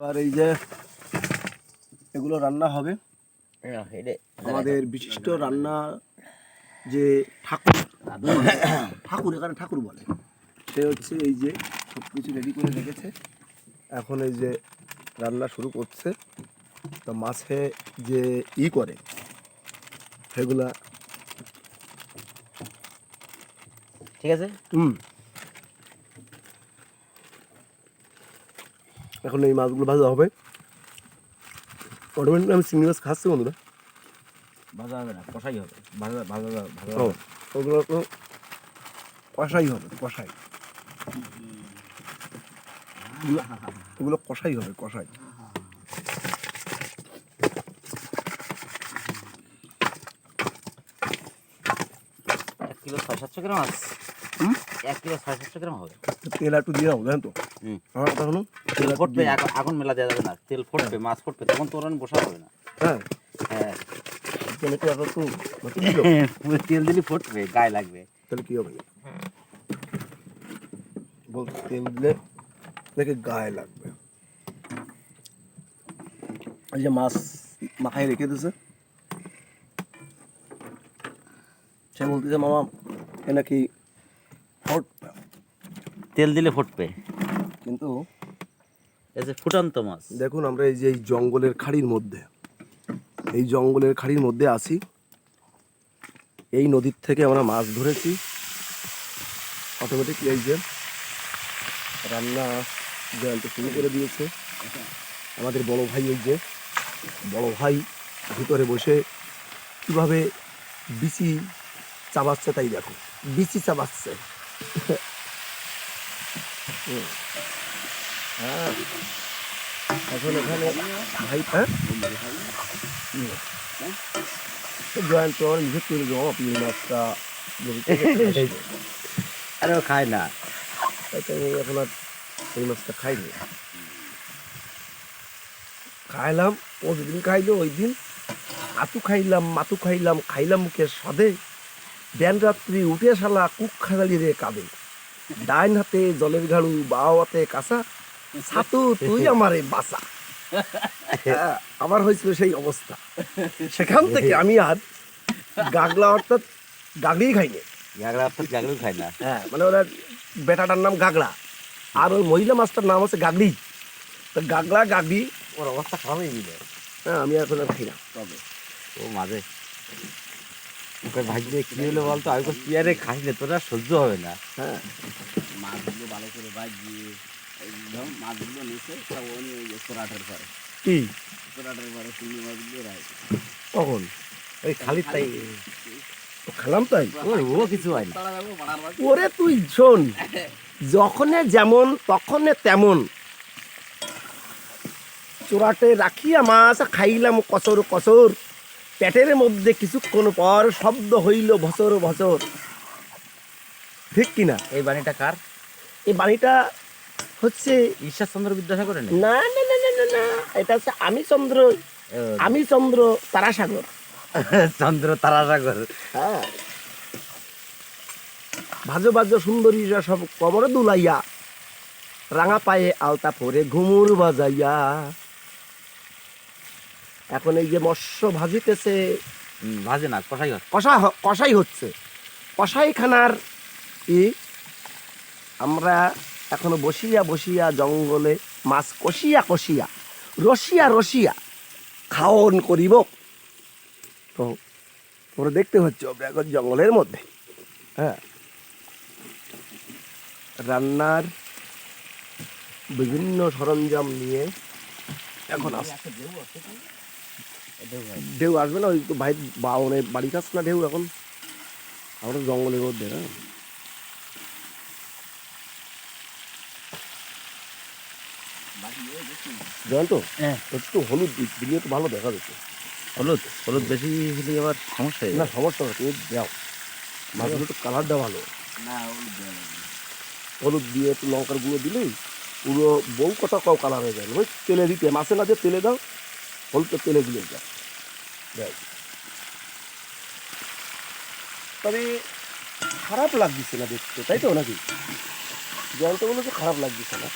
আর এই যে এগুলো রান্না হবে। হ্যাঁ, আমাদের বিশিষ্ট রান্না যে ঠাকুর ঠাকুর এখানে ঠাকুর বলে। সে হচ্ছে এই যে সব কিছু রেডি করে রেখেছে। এখন এই যে রান্না শুরু করছে। তো মাছে যে ই করে সেগুলা ঠিক আছে? হুম। এখন এই মাছগুলো ভাজা হবে। অটোমেটিক আমি চিংড়ি মাছ খাচ্ছি বন্ধুরা। ভাজা হবে না কষাই হবে। ভাজা ভাজা ভাজা ওগুলো তো কষাই হবে কষাই। ওগুলো- কষাই হবে কষাই। এক কিলো ছয় সাতশো গ্রাম আছে। হুম? এক কিলো ছয় সাতশো গ্রাম হবে। তেল একটু দিয়ে দাও জানেন তো। তেল ফুটবে আগুন মেলা দেওয়া যাবে না তেল ফুটবে মাছ ফুটবে তখন তোর বসা হবে না। হ্যাঁ। হ্যাঁ। তেল দিলো। পুরো তেল দিলে ফুটবে গায়ে লাগবে। তাহলে কি হবে? বল তেল দিলে দেখে গায়ে লাগবে। এই যে মাছ মাথায় রেখে দিয়েছে সে বলতেছে মামা এ নাকি তেল দিলে ফুটবে। কিন্তু এই যে ফুটন্ত মাছ। দেখুন আমরা এই যে এই জঙ্গলের খাড়ির মধ্যে এই জঙ্গলের খাড়ির মধ্যে আছি এই নদীর থেকে আমরা মাছ ধরেছি। অটোমেটিক এই যে রান্না জয়ন্ত শুরু করে দিয়েছে। আমাদের বড় ভাই এই যে বড় ভাই ভিতরে বসে কীভাবে বিচি চাবাচ্ছে তাই দেখো। বিচি চাবাচ্ছে। হ্যাঁ এখন এখানে ভাই হ্যাঁ? জয়ন্ত আমার নিষেধ করে দেবো আপনি মাছটা। আরে ও খায় না। তাই আমি এখন আর এই মাছটা খাইনি। খাইলাম ও যেদিন খাইলো ওই দিন আতু খাইলাম মাতু খাইলাম খাইলাম মুখের স্বাদে। ব্যান রাত্রি উঠে শালা কুক খাগালি রে কাঁদে। ডাইন হাতে জলের ঘাড়ু বাও হাতে কাঁচা। ছাতু তুই আমারে বাসা। হ্যাঁ, আমার হয়েছিল সেই অবস্থা। সেখান থেকে আমি আর গাগলা অর্থাৎ গাগড়ি খাইনি গাগরা অর্থাৎ গাগরেও খায় না। হ্যাঁ মানে ওরা বেটাটার নাম গাগড়া আর ওই মহিলা মাছটার নাম হচ্ছে গাগড়ি তো গাগড়া গাগড়ি ওর অবস্থা খারাপ হয়ে গেল। হ্যাঁ আমি এখন আর খাই না। তবে। ও মাঝে। ওকে ভাজলে কি হলো বলতো? আমি আরে খাস না তোরা সহ্য হবে না। হ্যাঁ। মাছগুলো ভালো করে বাজিয়ে একদম মাছগুলো নিচে সব ও ওই চোরাটের পরে কি? চোরাটের পরে চিংড়ি মাছগুলো রায় কখন? ওই খালি তাই? খেলাম তাই? ও কিছু না তারা যাব বাড়ার মাছ ওরে তুই শোন যখনে যেমন তখনে তেমন। চোরাটে রাখিয়া মাছ খাইলাম কচর কচর পেটের মধ্যে কিছুক্ষণ পর শব্দ হইল ভসর ভসর। ঠিক কিনা? এই বাণীটা কার? এই বাণীটা হচ্ছে ঈশ্বরচন্দ্র বিদ্যাসাগরের নেই না না না না না এটা হচ্ছে আমি চন্দ্র। আমি চন্দ্র তারাসাগর। চন্দ্র তারাসাগর। হ্যাঁ। ভাজো ভাজো সুন্দরীরা সব কমরে দুলাইয়া রাঙা পায়ে আলতা পরে ঘুমুর বাজাইয়া। এখন এই যে মৎস্য ভাজিতেছে ভাজে না কষাই কষা কষাই হচ্ছে। কষাইখানার ই আমরা এখনও বসিয়া বসিয়া জঙ্গলে মাছ কষিয়া কষিয়া, রসিয়া রসিয়া খাওয়ন করিব। তো তোমরা দেখতে হচ্ছে এখন জঙ্গলের মধ্যে। হ্যাঁ। রান্নার বিভিন্ন সরঞ্জাম নিয়ে এখন ঢেউ আসবে না, ওই তো ভাই বাউনের বাড়ি কাছ না ঢেউ এখন। আমরা জঙ্গলের মধ্যে না জানেন তো? হ্যাঁ। একটু হলুদ দিলে তো ভালো দেখা যেত হলুদ? হলুদ বেশি হলে আবার সমস্যা হয়ে না যাবে। সমস্যা না তুমি দাও। মাছগুলো তো কালারটা ভালো। না দেওয়া হলুদ দিয়ে একটু লঙ্কার গুঁড়ো দিলেই পুরো বউ কথা কও কালার হয়ে ওই তেলে দিতে মাছে না দিয়ে তেলে দাও হলুদটা তেলে দিলে যাও ব্যাস। তবে খারাপ লাগছে না দেখতে তাই তো নাকি? জয়ন্ত বলে তো খারাপ লাগছে না।